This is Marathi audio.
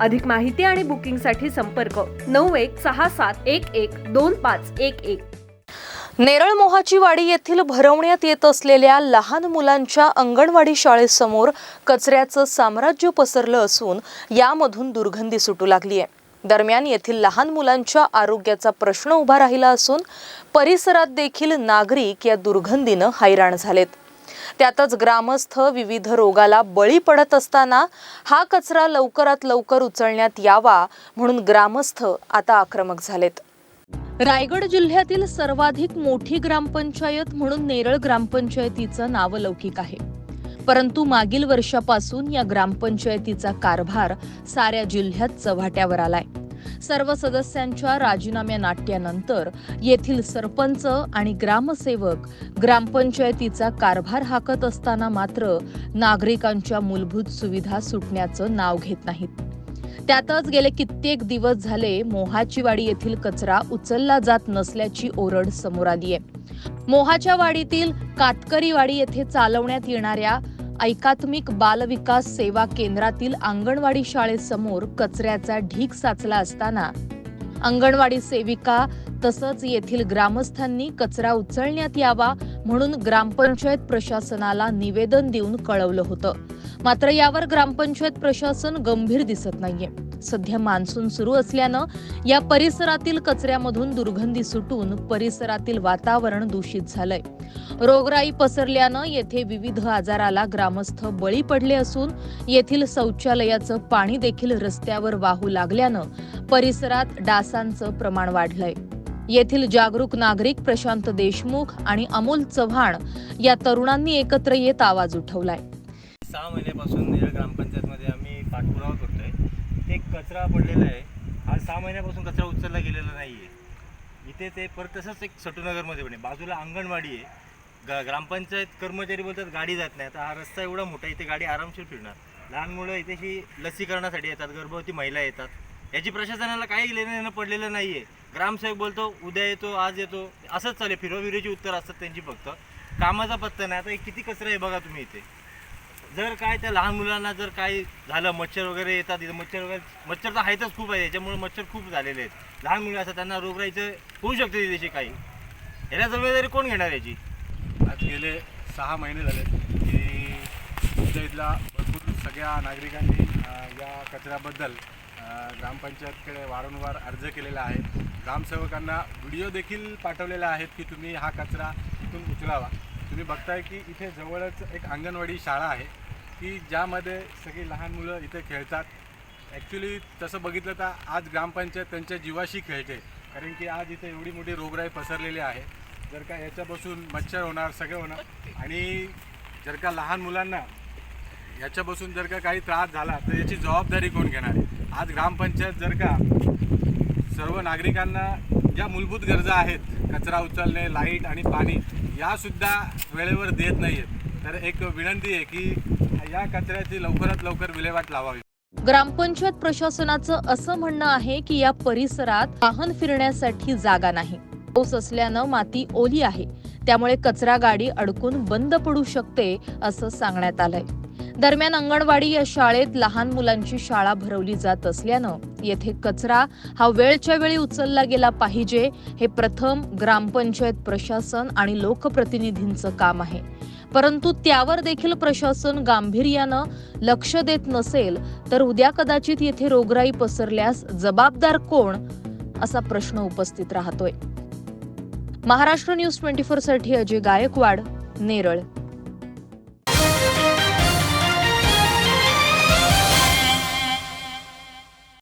अधिक माहिती आणि बुकिंगसाठी संपर्क नऊ एक सहा सात एक एक दोन पाच एक एक. नेरळ मोहाची वाडी येथील भरवण्यात येत असलेल्या लहान मुलांच्या अंगणवाडी शाळेसमोर कचऱ्याचं साम्राज्य पसरलं असून यामधून दुर्गंधी सुटू लागली आहे. दरम्यान येथील लहान मुलांच्या आरोग्याचा प्रश्न उभा राहिला असून परिसरात देखील नागरिक या दुर्गंधीनं हैराण झालेत. त्यातच ग्रामस्थ विविध रोगाला बळी पडत असताना हा कचरा लवकरात लवकर उचलण्यात यावा म्हणून ग्रामस्थ आता आक्रमक झालेत. रायगड जिल्ह्यातील सर्वाधिक मोठी ग्रामपंचायत म्हणून नेरळ ग्रामपंचायतीचं नावलौकिक आहे. परंतु मागील वर्षापासून या ग्रामपंचायतीचा कारभार साऱ्या जिल्ह्यात चव्हाट्यावर आलाय. सर्व सदस्यांच्या राजीनाम्या नाट्यानंतर येथील सरपंच आणि ग्रामसेवक ग्रामपंचायतीचा कारभार हाकत असताना मात्र नागरिकांच्या मूलभूत सुविधा सुटण्याचं नाव घेत नाहीत. त्यातच गेले कित्येक दिवस झाले मोहाचीवाडी येथील कचरा उचलला जात नसल्याची ओरड समोर आली आहे मोहाच्या वाडीतील कातकरीवाडी येथे चालवण्यात येणाऱ्या ऐकात्मिक बालविकास सेवा केंद्रातील अंगणवाडी शाळेसमोर कचऱ्याचा ढीग साचला असताना अंगणवाडी सेविका तसंच येथील ग्रामस्थांनी कचरा उचलण्यात यावा म्हणून ग्रामपंचायत प्रशासनाला निवेदन देऊन कळवलं होतं. मात्र यावर ग्रामपंचायत प्रशासन गंभीर दिसत नाहीये. सध्या मान्सून सुरू असल्यानं या परिसरातील कचऱ्यामधून दुर्गंधी सुटून परिसरातील वातावरण दूषित झालंय. रोगराई पसरल्यानं येथे विविध आजाराला ग्रामस्थ बळी पडले असून येथील शौचालयाचं पाणी देखील रस्त्यावर वाहू लागल्यानं परिसरात डासांचं प्रमाण वाढलंय. येथील जागरूक नागरिक प्रशांत देशमुख आणि अमोल चव्हाण या तरुणांनी एकत्र येत आवाज उठवलाय. सहा महिन्यापासून नेरळ ग्रामपंचायतमध्ये आम्ही पाठपुरावा करतोय. ते कचरा पडलेला आहे. आज सहा महिन्यापासून कचरा उचलला गेलेला नाही आहे इथे ते परत तसंच एक सटूनगरमध्ये पण आहे. बाजूला अंगणवाडी आहे. ग ग्रामपंचायत कर्मचारी बोलतात गाडी जात नाही. आता हा रस्ता एवढा मोठा आहे, इथे गाडी आरामशीर फिरणार. लहान मुलं इथेशी लसीकरणासाठी येतात. गर्भवती महिला येतात. याची प्रशासनाला काही लेणं देणं पडलेलं नाही आहे ग्रामसेवक बोलतो उद्या येतो आज येतो. असंच चालेल फिरोविरोची उत्तर असतात त्यांची फक्त. कामाचा पत्ता नाही. आता हे किती कचरा आहे बघा तुम्ही इथे. जर काय त्या लहान मुलांना जर काय झालं मच्छर वगैरे येतात इथं. मच्छर वगैरे मच्छर तर आहेतच खूप आहे. याच्यामुळे मच्छर खूप झालेले आहेत. लहान मुलं असतात त्यांना रोगराईचं होऊ शकते तिथे काही. याला जबाबदारी कोण घेणार याची? आज गेले सहा महिने झाले की आमच्या इथला भरपूर सगळ्या नागरिकांनी या कचऱ्याबद्दल ग्रामपंचायतकडे वारंवार अर्ज केलेला आहे. ग्रामसेवकांना व्हिडिओ देखील पाठवलेला आहेत की तुम्ही हा कचरा इथून उचलावा. तुम्ही बघताय की इथे जवळच एक अंगणवाडी शाळा आहे की ज्यामध्ये सगळी लहान मुलं इथे खेळतात. ॲक्च्युली तसं बघितलं तर आज ग्रामपंचायत त्यांच्या जीवाशी खेळते कारण की आज इथे एवढी मोठी रोगराई पसरलेली आहे. जर का याच्यापासून मच्छर होणार सगळं होणार. आणि जर का लहान मुलांना याच्यापासून जर का काही त्रास झाला तर याची जबाबदारी कोण घेणार आहे? आज ग्रामपंचायत जर का सर्व नागरिकांना ज्या मूलभूत गरजा आहेत कचरा उचलणे लाइट आणि पाणी यासुद्धा वेळेवर देत नाही आहेत तर एक विनंती आहे की या कचऱ्याची लवकरात लवकर विल्हेवाट लावावी. ग्रामपंचायत प्रशासनाचं असं म्हणणं आहे की या परिसरात वाहन फिरण्यासाठी जागा नाही. पाऊस असल्यानं माती ओली आहे. त्यामुळे कचरा गाडी अडकून बंद पडू शकते असं सांगण्यात आलंय. दरम्यान अंगणवाडी या शाळेत लहान मुलांची शाळा भरवली जात असल्यानं येथे कचरा हा वेळच्या वेळी उचलला गेला पाहिजे हे प्रथम ग्रामपंचायत प्रशासन आणि लोकप्रतिनिधींचं काम आहे. परंतु त्यावर देखील प्रशासन गांभीर्यानं लक्ष देत नसेल तर उद्या कदाचित येथे रोगराई पसरल्यास जबाबदार कोण? असा प्रश्न उपस्थित राहतोय. महाराष्ट्र न्यूज ट्वेंटी फोरसाठी अजय गायकवाड नेरळ.